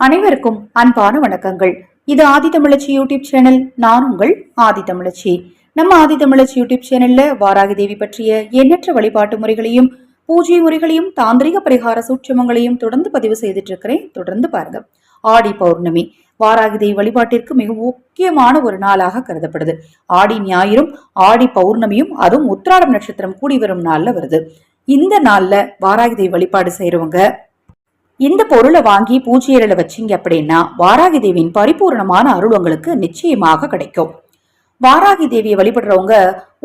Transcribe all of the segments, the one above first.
அனைவருக்கும் அன்பான வணக்கங்கள். இது ஆதி தமிழச்சி யூடியூப் சேனல் நான் உங்கள் ஆதி தமிழச்சி. நம்ம ஆதி தமிழச்சி யூடியூப் சேனல்ல வாராகி தேவி பற்றிய எண்ணற்ற வழிபாட்டு முறைகளையும் பூஜை முறைகளையும் தாந்திரிக பரிகார சூட்சமங்களையும் தொடர்ந்து பதிவு செய்துட்டு இருக்கிறேன் தொடர்ந்து பாருங்க. ஆடி பௌர்ணமி. வாராகி தேவி வழிபாட்டிற்கு மிக முக்கியமான ஒரு நாளாக கருதப்படுது. ஆடி ஞாயிறும் ஆடி பௌர்ணமியும் அதுவும் உத்திராடம் நட்சத்திரம் கூடி வரும் நாள்ல வருது. இந்த நாள்ல வாராகி தேவி வழிபாடு செய்யறவங்க இந்த பொருளை வாங்கி பூஜையறையில வச்சீங்க அப்படின்னா வாராகி தேவியின் பரிபூர்ணமான அருள் உங்களுக்கு நிச்சயமாக கிடைக்கும். வாராகி தேவியை வழிபடுறவங்க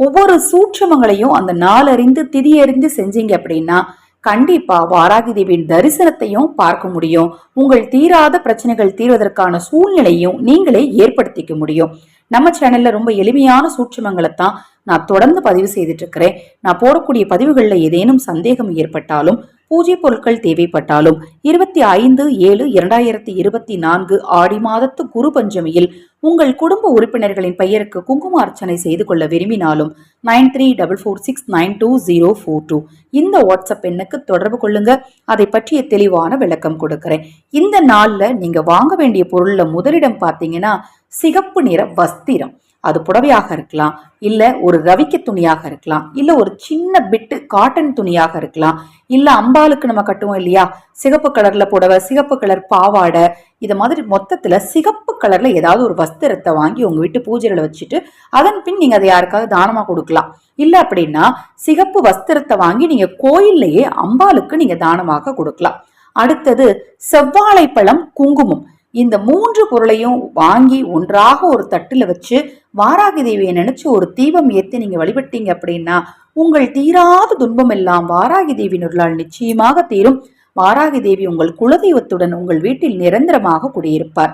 ஒவ்வொரு சூட்சமங்களையும் அந்த நாளறிந்து திதியறிந்து செஞ்சீங்க அப்படின்னா கண்டிப்பா வாராகி தேவியின் தரிசனத்தையும் பார்க்க முடியும். உங்கள் தீராத பிரச்சனைகள் தீர்வதற்கான சூழ்நிலையும் நீங்களே ஏற்படுத்திக்க முடியும். நம்ம சேனல்ல ரொம்ப எளிமையான சூட்சமங்களை தான் நான் தொடர்ந்து பதிவு செய்துட்டு இருக்கிறேன் நான் போடக்கூடிய பதிவுகளில் ஏதேனும் சந்தேகம் ஏற்பட்டாலும் பூஜை பொருட்கள் தேவைப்பட்டாலும் இருபத்தி ஐந்து ஏழு இரண்டாயிரத்தி இருபத்தி நான்கு ஆடி மாதத்து குரு பஞ்சமியில் உங்கள் குடும்ப உறுப்பினர்களின் பெயருக்கு குங்கும அர்ச்சனை செய்து கொள்ள விரும்பினாலும் nine three double four six nine two zero four two இந்த வாட்ஸ்அப் எண்ணுக்கு தொடர்பு கொள்ளுங்க. அதை பற்றிய தெளிவான விளக்கம் கொடுக்கிறேன். இந்த நாளில் நீங்க வாங்க வேண்டிய பொருள்ல முதலிடம் பார்த்தீங்கன்னா சிகப்பு நிற வஸ்திரம். அது புடவையாக இருக்கலாம் இல்லை ஒரு ரவிக்க துணியாக இருக்கலாம் இல்லை ஒரு சின்ன பிட்டு காட்டன் துணியாக இருக்கலாம் இல்லை அம்பாளுக்கு நம்ம கட்டுவோம் இல்லையா? சிகப்பு கலரில் புடவை சிகப்பு கலர் பாவாடை இது மாதிரி மொத்தத்தில் சிகப்பு கலரில் ஏதாவது ஒரு வஸ்திரத்தை வாங்கி உங்கள் வீட்டு பூஜையில வச்சுட்டு அதன் பின் நீங்கள் அதை யாருக்காவது தானமாக கொடுக்கலாம். இல்லை அப்படின்னா சிகப்பு வஸ்திரத்தை வாங்கி நீங்கள் கோயில்லையே அம்பாளுக்கு நீங்கள் தானமாக கொடுக்கலாம். அடுத்தது செவ்வாழை பழம் குங்குமம். இந்த மூன்று பொருளையும் வாங்கி ஒன்றாக ஒரு தட்டில் வச்சு வாராகி தேவியை நினைச்சு ஒரு தீபம் ஏற்றி நீங்க வழிபட்டீங்க அப்படின்னா உங்கள் தீராத துன்பம் எல்லாம் வாராகி தேவி நொருளால் நிச்சயமாக தீரும். வாராகி தேவி உங்கள் குலதெய்வத்துடன் உங்கள் வீட்டில் நிரந்தரமாக குடியிருப்பார்.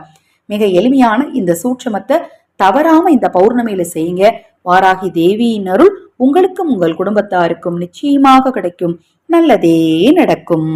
மிக எளிமையான இந்த சூட்சமத்தை தவறாம இந்த பௌர்ணமியில செய்யுங்க. வாராகி தேவியின் அருள் உங்களுக்கும் உங்கள் குடும்பத்தாருக்கும் நிச்சயமாக கிடைக்கும். நல்லதே நடக்கும்.